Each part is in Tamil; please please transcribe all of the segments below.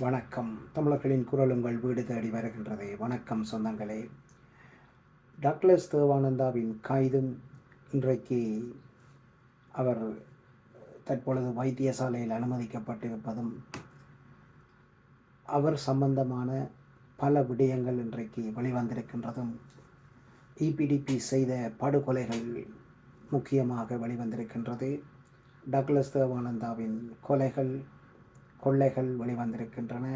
வணக்கம். தமிழர்களின் குரல் உங்கள் வீடு தேடி வருகின்றது. வணக்கம் சொந்தங்களே. டாக்டர்ஸ் தேவானந்தாவின் கைதும் இன்றைக்கு அவர் தற்பொழுது வைத்தியசாலையில் அனுமதிக்கப்பட்டிருப்பதும் அவர் சம்பந்தமான பல விடயங்கள் இன்றைக்கு வெளிவந்திருக்கின்றதும் இபிடிபி செய்த படுகொலைகள் முக்கியமாக வெளிவந்திருக்கின்றது. டக்ளஸ் தேவானந்தாவின் கொலைகள் கொள்ளைகள் வெளிவந்திருக்கின்றன.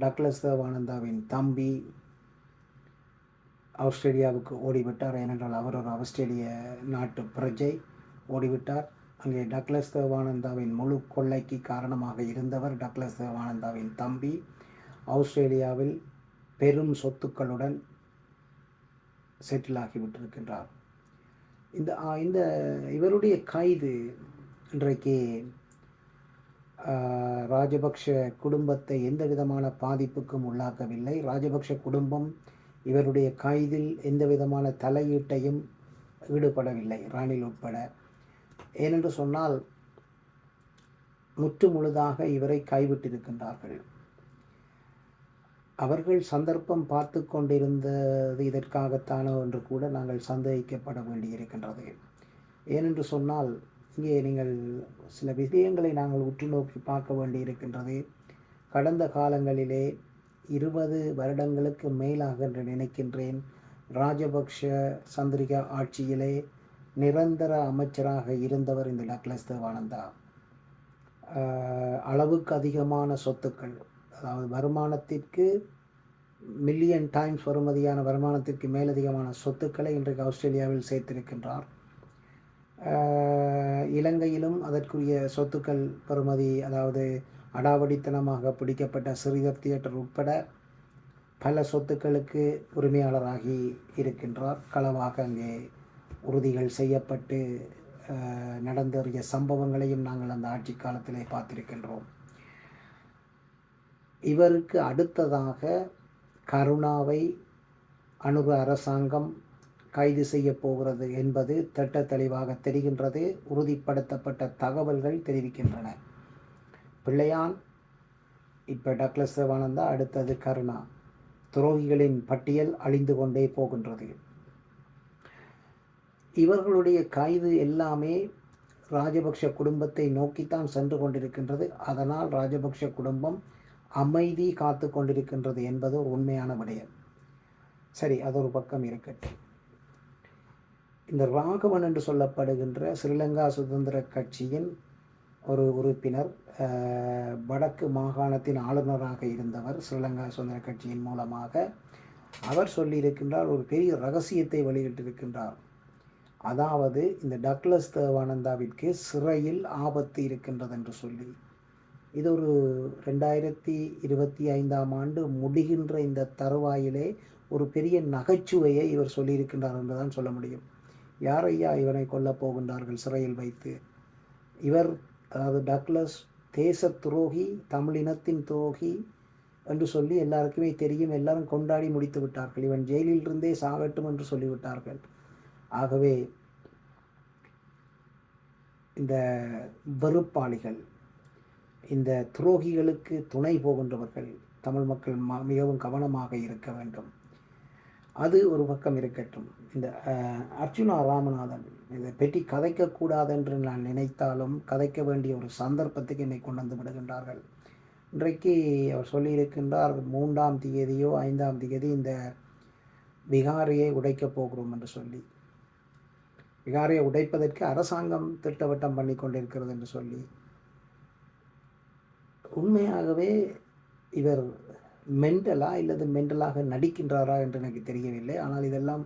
டக்ளஸ் தேவானந்தாவின் தம்பி ஆஸ்திரேலியாவுக்கு ஓடிவிட்டார். ஏனென்றால் அவர் ஒரு ஆஸ்திரேலிய நாட்டு பிரஜை ஓடிவிட்டார். அங்கே டக்ளஸ் தேவானந்தாவின் முழு கொள்ளைக்கு காரணமாக இருந்தவர் டக்ளஸ் தேவானந்தாவின் தம்பி. ஆஸ்திரேலியாவில் பெரும் சொத்துக்களுடன் செட்டில் ஆகிவிட்டிருக்கின்றார். இந்த இந்த இவருடைய கைது இன்றைக்கு ராஜபக்ஷ குடும்பத்தை எந்த விதமான பாதிப்புக்கும் உள்ளாக்கவில்லை. ராஜபக்ஷ குடும்பம் இவருடைய கைதில் எந்த விதமான தலையீட்டையும் ஈடுபடவில்லை ராணில் உட்பட. ஏனென்று சொன்னால் முற்று முழுதாக இவரை கைவிட்டிருக்கின்றார்கள். அவர்கள் சந்தர்ப்பம் பார்த்து கொண்டிருந்தது இதற்காகத்தானோ என்று கூட நாங்கள் சந்தேகிக்கப்பட வேண்டியிருக்கின்றது. ஏனென்று சொன்னால் இங்கே நீங்கள் சில விஷயங்களை நாங்கள் உற்று நோக்கி பார்க்க வேண்டியிருக்கின்றது. கடந்த காலங்களிலே இருபது வருடங்களுக்கு மேலாக என்று நினைக்கின்றேன். ராஜபக்ஷ சந்திரிகா ஆட்சியிலே நிரந்தர அமைச்சராக இருந்தவர் இந்த டக்ளஸ் தேவானந்தா. அளவுக்கு அதிகமான சொத்துக்கள் அதாவது வருமானத்திற்கு மில்லியன் டைம்ஸ் வருமதியான வருமானத்திற்கு மேலதிகமான சொத்துக்களை இன்றைக்கு ஆஸ்திரேலியாவில் சேர்த்திருக்கின்றார். இலங்கையிலும் அதற்குரிய சொத்துக்கள் பெறுமதி அதாவது அடாவடித்தனமாக பிடிக்கப்பட்ட சிறிதர் தியேட்டர் உட்பட பல சொத்துக்களுக்கு உரிமையாளராகி இருக்கின்றார். களவாக அங்கே உறுதிகள் செய்யப்பட்டு நடந்தறிய சம்பவங்களையும் நாங்கள் அந்த ஆட்சி காலத்திலே பார்த்திருக்கின்றோம். இவருக்கு அடுத்ததாக கருணாவை அணுக அரசாங்கம் கைது செய்ய போகிறது என்பது திட்ட தெளிவாக தெரிகின்றது. உறுதிப்படுத்தப்பட்ட தகவல்கள் தெரிவிக்கின்றன. பிள்ளையான் இப்போ டக்ளஸ் சிவானந்தா அடுத்தது கருணா. துரோகிகளின் பட்டியல் அழிந்து கொண்டே போகின்றது. இவர்களுடைய கைது எல்லாமே ராஜபக்ஷ குடும்பத்தை நோக்கித்தான் சென்று கொண்டிருக்கின்றது. அதனால் ராஜபக்ஷ குடும்பம் அமைதி காத்து கொண்டிருக்கின்றது என்பது ஒரு உண்மையான விடயம். சரி அது ஒரு பக்கம் இருக்கட்டும். இந்த ராகவன் என்று சொல்லப்படுகின்ற ஸ்ரீலங்கா சுதந்திர கட்சியின் ஒரு உறுப்பினர் வடக்கு மாகாணத்தின் ஆளுநராக இருந்தவர் ஸ்ரீலங்கா சுதந்திர கட்சியின் மூலமாக. அவர் சொல்லியிருக்கின்றார் ஒரு பெரிய ரகசியத்தை வெளியிட்டிருக்கின்றார். அதாவது இந்த டக்ளஸ் தேவானந்தாவிற்கு சிறையில் ஆபத்து இருக்கின்றது என்று சொல்லி. இது ஒரு ரெண்டாயிரத்தி இருபத்தி ஐந்தாம் ஆண்டு முடிகின்ற இந்த தருவாயிலே ஒரு பெரிய நகைச்சுவையை இவர் சொல்லியிருக்கின்றார் என்றுதான் சொல்ல முடியும். யார் ஐயா இவனை கொல்லப் போகின்றார்கள் சிறையில் வைத்து? இவர் அதாவது டக்ளஸ் தேச துரோகி தமிழினத்தின் துரோகி என்று சொல்லி எல்லாருக்குமே தெரியும். எல்லாரும் கொண்டாடி முடித்து விட்டார்கள். இவன் ஜெயிலில் இருந்தே சாகட்டும் என்று சொல்லிவிட்டார்கள். ஆகவே இந்த வெறுப்பாளிகள் இந்த துரோகிகளுக்கு துணை போகின்றவர்கள் தமிழ் மக்கள் ம- மிகவும் கவனமாக இருக்க வேண்டும். அது ஒரு பக்கம் இருக்கட்டும். இந்த அர்ஜுனா அர்ச்சுனா ராமநாதன் இதை பற்றி கதைக்கக்கூடாது என்று நான் நினைத்தாலும் கதைக்க வேண்டிய ஒரு சந்தர்ப்பத்துக்கு என்னை கொண்டு வந்து விடுகின்றார்கள். இன்றைக்கு அவர் சொல்லியிருக்கின்றார் மூன்றாம் தேதியோ ஐந்தாம் தேதி இந்த விகாரியை உடைக்கப் போகிறோம் என்று சொல்லி. விகாரியை உடைப்பதற்கு அரசாங்கம் திட்டவட்டம் பண்ணி கொண்டிருக்கிறது என்று சொல்லி. உண்மையாகவே இவர் மென்டலா இல்லது மென்டலாக நடிக்கின்றாரா என்று எனக்கு தெரியவில்லை. ஆனால் இதெல்லாம்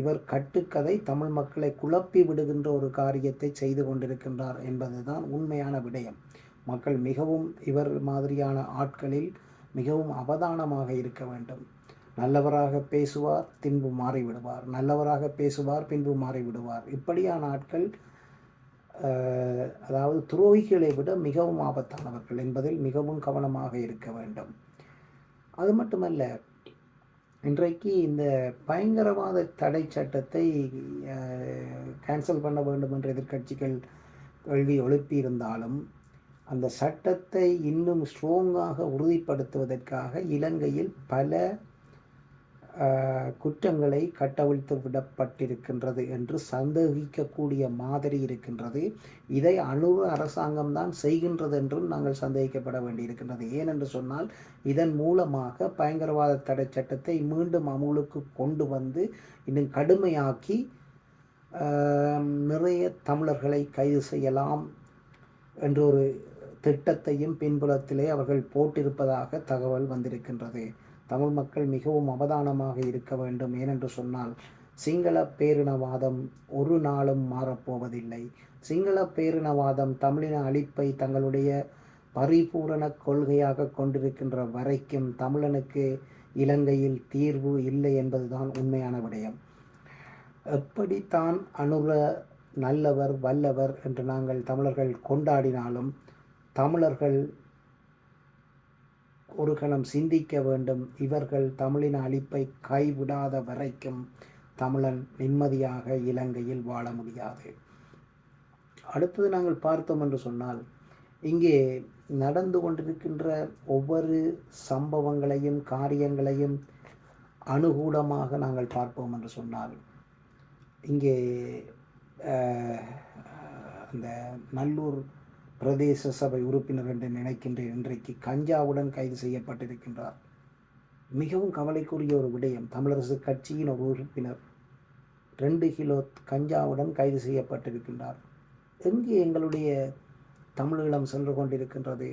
இவர் கட்டுக்கதை தமிழ் மக்களை குழப்பி விடுகின்ற ஒரு காரியத்தை செய்து கொண்டிருக்கின்றார் என்பதுதான் உண்மையான விடயம். மக்கள் மிகவும் இவர் மாதிரியான ஆட்களில் மிகவும் அவதானமாக இருக்க வேண்டும். நல்லவராக பேசுவார் பின்பு மாறிவிடுவார். நல்லவராக பேசுவார் பின்பு மாறிவிடுவார். இப்படியான ஆட்கள் அதாவது துரோகிகளை விட மிகவும் ஆபத்தானவர்கள் என்பதில் மிகவும் கவனமாக இருக்க வேண்டும். அது மட்டுமல்ல இன்றைக்கு இந்த பயங்கரவாத தடை சட்டத்தை கேன்சல் பண்ண வேண்டும் என்ற எதிர்க்கட்சிகள் கேள்வி எழுப்பியிருந்தாலும் அந்த சட்டத்தை இன்னும் ஸ்ட்ராங்காக உறுதிப்படுத்துவதற்காக இலங்கையில் பல குற்றங்களை கட்டவிழ்த்து விடப்பட்டிருக்கின்றது என்று சந்தேகிக்கக்கூடிய மாதிரி இருக்கின்றது. இதை அணுவ அரசாங்கம் தான் செய்கின்றது என்றும் நாங்கள் சந்தேகிக்கப்பட வேண்டியிருக்கின்றது. ஏனென்று சொன்னால் இதன் மூலமாக பயங்கரவாத தடை சட்டத்தை மீண்டும் அமுலுக்கு கொண்டு வந்து இன்னும் கடுமையாக்கி நிறைய தமிழர்களை கைது செய்யலாம் என்ற ஒரு திட்டத்தையும் பின்புலத்திலே அவர்கள் போட்டிருப்பதாக தகவல் வந்திருக்கின்றது. தமிழ் மக்கள் மிகவும் அவதானமாக இருக்க வேண்டும் ஏனென்று சொன்னால் சிங்கள பேரினவாதம் ஒரு நாளும் மாறப்போவதில்லை. சிங்கள பேரினவாதம் தமிழின அழிப்பை தங்களுடைய பரிபூரண கொள்கையாக கொண்டிருக்கின்ற வரைக்கும் தமிழனுக்கு இலங்கையில் தீர்வு இல்லை என்பதுதான் உண்மையான விடயம். எப்படித்தான் அணுக நல்லவர் வல்லவர் என்று நாங்கள் தமிழர்கள் கொண்டாடினாலும் தமிழர்கள் ஒரு கணம் சிந்திக்க வேண்டும். இவர்கள் தமிழின் அழிப்பை கைவிடாத வரைக்கும் தமிழன் நிம்மதியாக இலங்கையில் வாழ முடியாது. அடுத்தது நாங்கள் பார்த்தோம் என்று சொன்னால் இங்கே நடந்து கொண்டிருக்கின்ற ஒவ்வொரு சம்பவங்களையும் காரியங்களையும் அனுகூலமாக நாங்கள் பார்ப்போம் என்று சொன்னால் இங்கே அந்த நல்லூர் பிரதேச சபை உறுப்பினர் என்று நினைக்கின்றேன். இன்றைக்கு கஞ்சாவுடன் கைது செய்யப்பட்டிருக்கின்றார். மிகவும் கவலைக்குரிய ஒரு விடயம் தமிழரசு கட்சியின் ஒரு உறுப்பினர் ரெண்டு கிலோ கஞ்சாவுடன் கைது செய்யப்பட்டிருக்கின்றார். எங்கே எங்களுடைய தமிழீழம் சென்று கொண்டிருக்கின்றது?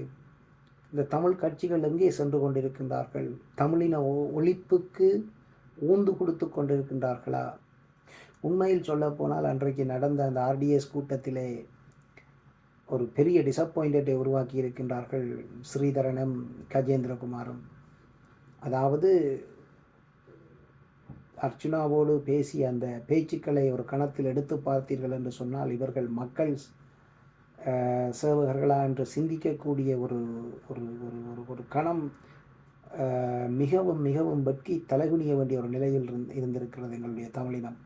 இந்த தமிழ் கட்சிகள் எங்கே சென்று கொண்டிருக்கின்றார்கள்? தமிழின ஒழிப்புக்கு ஊந்து கொடுத்து கொண்டிருக்கின்றார்களா? உண்மையில் சொல்ல போனால் அன்றைக்கு நடந்த அந்த ஆர்டிஎஸ் கூட்டத்திலே ஒரு பெரிய டிசப்பாயிண்டட்டை உருவாக்கி இருக்கின்றார்கள் ஸ்ரீதரனும் கஜேந்திரகுமாரும். அதாவது அர்ச்சுனாவோடு பேசிய அந்த பேச்சுக்களை ஒரு கணத்தில் எடுத்து பார்த்தீர்கள் என்று சொன்னால் இவர்கள் மக்கள் சேவகர்களா என்று சிந்திக்கக்கூடிய ஒரு ஒரு ஒரு ஒரு ஒரு கணம் மிகவும் மிகவும் வெட்கி தலைகுனிய வேண்டிய ஒரு நிலையில் இருந்திருக்கிறது எங்களுடைய தமிழினம்.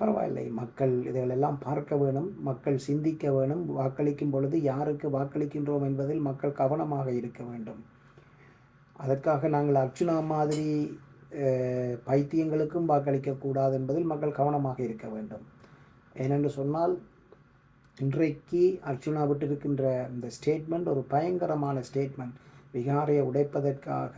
பரவாயில்லை. மக்கள் இதைகளெல்லாம் பார்க்க வேணும். மக்கள் சிந்திக்க வேணும். வாக்களிக்கும் பொழுது யாருக்கு வாக்களிக்கின்றோம் என்பதில் மக்கள் கவனமாக இருக்க வேண்டும். அதற்காக நாங்கள் அர்ச்சுனா மாதிரி பைத்தியங்களுக்கும் வாக்களிக்கக்கூடாது என்பதில் மக்கள் கவனமாக இருக்க வேண்டும். ஏனென்று சொன்னால் இன்றைக்கு அர்ச்சுனா விட்டிருக்கின்ற இந்த ஸ்டேட்மெண்ட் ஒரு பயங்கரமான ஸ்டேட்மெண்ட் விகாரையை உடைப்பதற்காக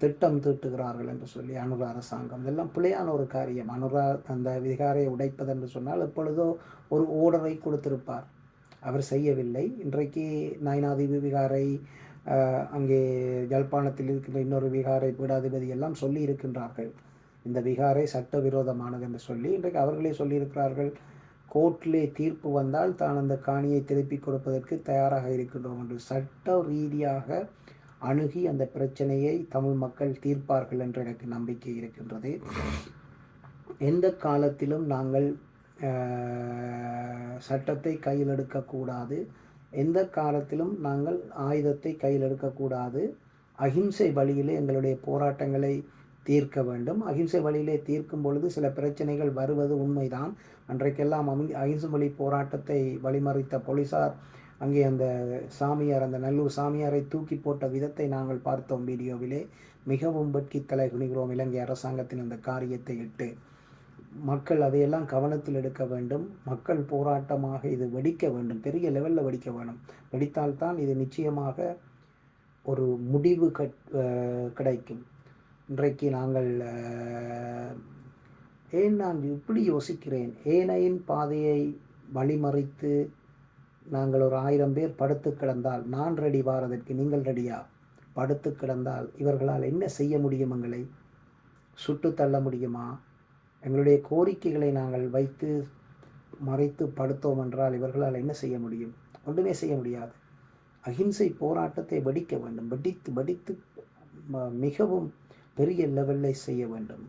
திட்டம் தீட்டுகிறார்கள் என்று சொல்லி அனுரா அரசாங்கம். இதெல்லாம் பிழையான ஒரு காரியம். அனுரா அந்த விகாரை உடைப்பது என்று சொன்னால் எப்பொழுதோ ஒரு ஓர்டரை கொடுத்திருப்பார். அவர் செய்யவில்லை. இன்றைக்கு நயனாதிபதி விகாரை அங்கே ஜல்பானத்தில் இருக்கின்ற இன்னொரு விகாரை பீடாதிபதி எல்லாம் சொல்லி இருக்கின்றார்கள். இந்த விகாரை சட்டவிரோதமானது என்று சொல்லி இன்றைக்கு அவர்களே சொல்லியிருக்கிறார்கள் கோர்ட்டிலே தீர்ப்பு வந்தால் தான் அந்த காணியை திருப்பி கொடுப்பதற்கு தயாராக இருக்கின்றோம் என்று சட்ட ரீதியாக அணுகி அந்த பிரச்சனையை தமிழ் மக்கள் தீர்ப்பார்கள் என்று எனக்கு நம்பிக்கை இருக்கின்றது. எந்த காலத்திலும் நாங்கள் சட்டத்தை கையில் எடுக்கக்கூடாது. எந்த காலத்திலும் நாங்கள் ஆயுதத்தை கையில் எடுக்கக்கூடாது. அகிம்சை வழியிலே எங்களுடைய போராட்டங்களை தீர்க்க வேண்டும். அகிம்சை வழியிலே தீர்க்கும் பொழுது சில பிரச்சனைகள் வருவது உண்மைதான். அன்றைக்கெல்லாம் அகிம்சை வழி போராட்டத்தை வழிமறித்த போலீசார் அங்கே அந்த சாமியார் அந்த நல்லூர் சாமியாரை தூக்கி போட்ட விதத்தை நாங்கள் பார்த்தோம் வீடியோவிலே. மிகவும் வெட்கி தலை குனிகிறோம் இலங்கை அரசாங்கத்தின் அந்த காரியத்தை இட்டு மக்கள் அதையெல்லாம் கவனத்தில் எடுக்க வேண்டும். மக்கள் போராட்டமாக இது வெடிக்க வேண்டும். பெரிய லெவலில் வெடிக்க வேண்டும் வெடித்தால்தான் இது நிச்சயமாக ஒரு முடிவு கட் கிடைக்கும். இன்றைக்கு நாங்கள் ஏன் நான் இப்படி யோசிக்கிறேன்? ஏனையின் பாதையை வழிமறித்து நாங்கள் ஒரு ஆயிரம் பேர் படுத்து கிடந்தால் நான் ரெடி வாரதற்கு நீங்கள் ரெடியா படுத்து கிடந்தால் இவர்களால் என்ன செய்ய முடியும் எங்களை? சுட்டு தள்ள முடியுமா? எங்களுடைய கோரிக்கைகளை நாங்கள் வைத்து மறைத்து படுத்தோம் என்றால் இவர்களால் என்ன செய்ய முடியும்? ஒன்றுமே செய்ய முடியாது. அகிம்சை போராட்டத்தை வெடிக்க வேண்டும். வெடித்து வெடித்து மிகவும் பெரிய லெவலில் செய்ய வேண்டும்.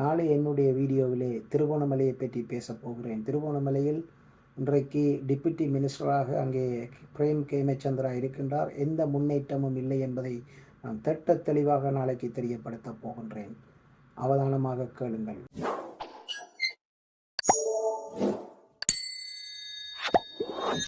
நாளை என்னுடைய வீடியோவிலே திருவோணமலையை பற்றி பேசப் போகிறேன். திருவோணமலையில் இன்றைக்கு டிப்யூட்டி மினிஸ்டராக அங்கே பிரேம் கேமச்சந்திரா இருக்கின்றார். எந்த முன்னேற்றமும் இல்லை என்பதை நான் திட்ட தெளிவாக நாளைக்கு தெரியப்படுத்தப் போகின்றேன். அவதானமாக கேளுங்கள்.